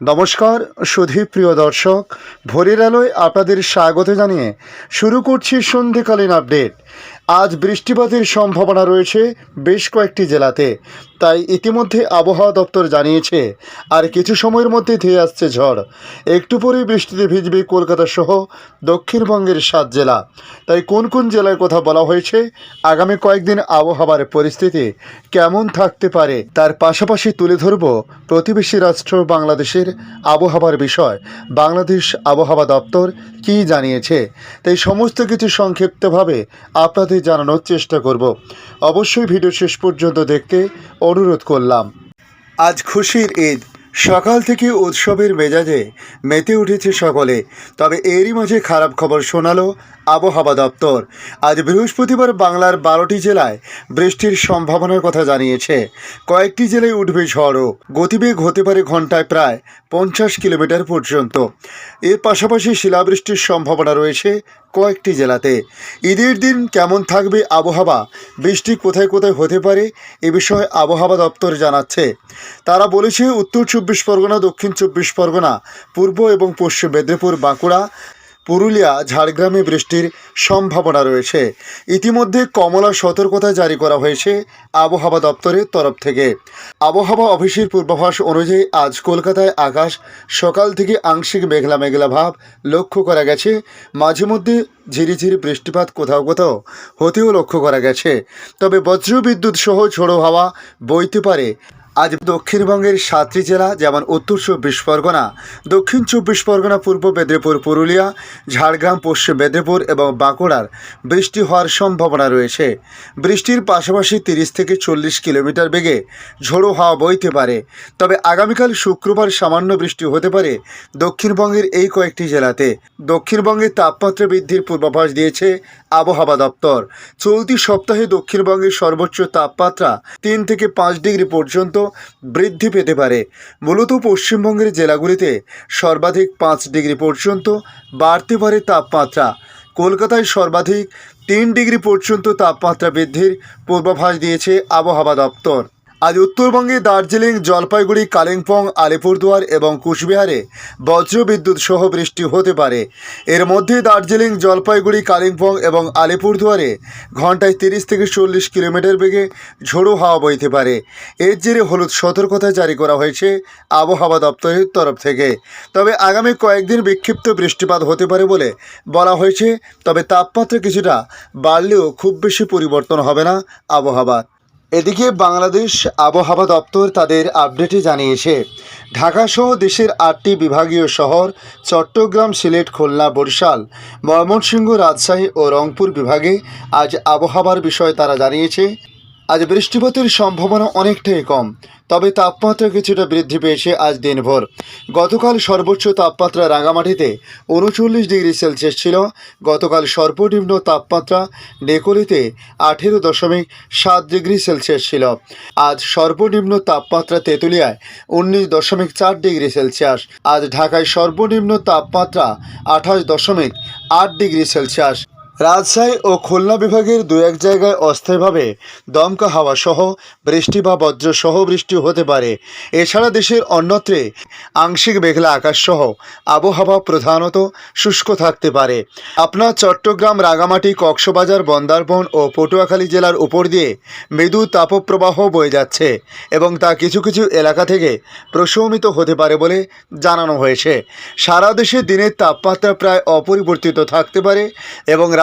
নমস্কার, সুধী প্রিয় দর্শক। ভোরের আলোয় আপনাদের স্বাগত জানিয়ে শুরু করছি সন্ধেকালীন আপডেট। আজ বৃষ্টিপাতের সম্ভাবনা রয়েছে বেশ কয়েকটি জেলাতে। তাই ইতিমধ্যে আবহাওয়া দপ্তর জানিয়েছে, আর কিছু সময়ের মধ্যে ধেয়ে আসছে ঝড়। একটু পরেই বৃষ্টিতে ভিজবে কলকাতা সহ দক্ষিণবঙ্গের সাত জেলা। তাই কোন কোন জেলার কথা বলা হয়েছে, আগামী কয়েকদিন আবহাওয়ার পরিস্থিতি কেমন থাকতে পারে, তার পাশাপাশি তুলে ধরব প্রতিবেশী রাষ্ট্র বাংলাদেশের আবহাওয়ার বিষয়। বাংলাদেশ আবহাওয়া দপ্তর কী জানিয়েছে? তাই সমস্ত কিছু সংক্ষিপ্তভাবে আপনাদের জানানোর চেষ্টা করব। অবশ্যই ভিডিও শেষ পর্যন্ত দেখতে অনুরোধ করলাম। আজ খুশির ঈদ। সকাল থেকে উৎসবের মেজাজে মেতে উঠেছে সকলে। তবে এরই মাঝে খারাপ খবর শোনালো আবহাওয়া দপ্তর। আজ বৃহস্পতিবার বাংলার বারোটি জেলায় বৃষ্টির সম্ভাবনার কথা জানিয়েছে। কয়েকটি জেলায় উঠবে ঝড়ও। গতিবেগ হতে পারে ঘন্টায় প্রায় পঞ্চাশ কিলোমিটার পর্যন্ত। এর পাশাপাশি শিলাবৃষ্টির সম্ভাবনা রয়েছে কয়েকটি জেলাতে। ঈদের দিন কেমন থাকবে আবহাওয়া? বৃষ্টি কোথায় কোথায় হতে পারে? এ বিষয়ে আবহাওয়া দপ্তর জানাচ্ছে। তারা বলেছে, উত্তর চব্বিশ পরগনা, দক্ষিণ চব্বিশ পরগনা, পূর্ব এবং পশ্চিম মেদিনীপুর, বাঁকুড়া পুরুলিয়া, ঝাড়গ্রামে বৃষ্টির সম্ভাবনা রয়েছে। ইতিমধ্যে কমলা সতর্কতা জারি করা হয়েছে আবহাওয়া দপ্তরের তরফ থেকে। আবহাওয়া অফিসের পূর্বাভাস অনুযায়ী আজ কলকাতায় আকাশ, সকাল থেকে আংশিক মেঘলা মেঘলা ভাব লক্ষ্য করা গেছে। মাঝে মধ্যে ঝিরিঝিরি বৃষ্টিপাত কোথাও কোথাও হতেও লক্ষ্য করা গেছে। তবে বজ্রবিদ্যুৎ সহ ঝোড়ো হাওয়া বইতে পারে। আজ দক্ষিণবঙ্গের সাতটি জেলা, যেমন উত্তর চব্বিশ পরগনা, দক্ষিণ চব্বিশ পরগনা, পূর্ব মেদিনীপুর, পুরুলিয়া, ঝাড়গ্রাম, পশ্চিম মেদিনীপুর এবং বাঁকুড়ার বৃষ্টি হওয়ার সম্ভাবনা রয়েছে। বৃষ্টির পাশাপাশি তিরিশ থেকে চল্লিশ কিলোমিটার বেগে ঝোড়ো হাওয়া বইতে পারে। তবে আগামীকাল শুক্রবার সামান্য বৃষ্টি হতে পারে দক্ষিণবঙ্গের এই কয়েকটি জেলাতে। দক্ষিণবঙ্গের তাপমাত্রা বৃদ্ধির পূর্বাভাস দিয়েছে আবহাওয়া দপ্তর। চলতি সপ্তাহে দক্ষিণবঙ্গের সর্বোচ্চ তাপমাত্রা তিন থেকে পাঁচ ডিগ্রি পর্যন্ত বৃদ্ধি পেতে পারে। মূলত পশ্চিমবঙ্গের জেলাগুলিতে সর্বাধিক পাঁচ ডিগ্রি পর্যন্ত বাড়তে পারে তাপমাত্রা। কলকাতায় সর্বাধিক তিন ডিগ্রি পর্যন্ত তাপমাত্রা বৃদ্ধির পূর্বাভাস দিয়েছে আবহাওয়া দপ্তর। আজ উত্তরবঙ্গে দার্জিলিং, জলপাইগুড়ি, কালিম্পং, আলিপুরদুয়ার এবং কুচবিহারে বজ্রবিদ্যুৎ সহ বৃষ্টি হতে পারে। এর মধ্যে দার্জিলিং, জলপাইগুড়ি, কালিম্পং এবং আলিপুরদুয়ারে ঘন্টায় তিরিশ থেকে চল্লিশ কিলোমিটার বেগে ঝোড়ো হাওয়া বইতে পারে। এর জেরে হলুদ সতর্কতা জারি করা হয়েছে আবহাওয়া দপ্তরের তরফ থেকে। তবে আগামী কয়েকদিন বিক্ষিপ্ত বৃষ্টিপাত হতে পারে বলে বলা হয়েছে, তবে তাপমাত্রা কিছুটা বাড়লেও খুব বেশি পরিবর্তন হবে না আবহাওয়ার। এদিকে বাংলাদেশ আবহাওয়া দপ্তর তাদের আপডেটে জানিয়েছে, ঢাকাসহ দেশের আটটি বিভাগীয় শহর, চট্টগ্রাম, সিলেট, খুলনা, বরিশাল, ময়মনসিংহ, রাজশাহী ও রংপুর বিভাগে আজ আবহাওয়ার বিষয়ে তারা জানিয়েছে আজ বৃষ্টিপাতের সম্ভাবনা অনেকটাই কম, তবে তাপমাত্রা কিছুটা বৃদ্ধি পেয়েছে আজ দিনভর। গতকাল সর্বোচ্চ তাপমাত্রা রাঙামাটিতে উনচল্লিশ ডিগ্রি সেলসিয়াস ছিল। গতকাল সর্বনিম্ন তাপমাত্রা নেকলিতে আঠেরো দশমিক সাত ডিগ্রি সেলসিয়াস ছিল। আজ সর্বনিম্ন তাপমাত্রা তেঁতুলিয়ায় উনিশ দশমিক চার ডিগ্রি সেলসিয়াস। আজ ঢাকায় সর্বনিম্ন তাপমাত্রা আঠাশ দশমিক আট ডিগ্রি সেলসিয়াস। রাজশাহী ও খুলনা বিভাগের দু এক জায়গায় অস্থায়ীভাবে দমকা হাওয়া সহ বৃষ্টি বা বজ্র সহ বৃষ্টি হতে পারে। এছাড়া দেশের অন্যত্রে আংশিক মেঘলা আকাশ সহ আবহাওয়া প্রধানত শুষ্ক থাকতে পারে। আপনার চট্টগ্রাম, রাঙামাটি, কক্সবাজার, বন্দারবন ও পটুয়াখালী জেলার উপর দিয়ে মৃদু তাপপ্রবাহ বয়ে যাচ্ছে এবং তা কিছু কিছু এলাকা থেকে প্রশমিত হতে পারে বলে জানানো হয়েছে। সারা দেশে দিনের তাপমাত্রা প্রায় অপরিবর্তিত থাকতে পারে এবং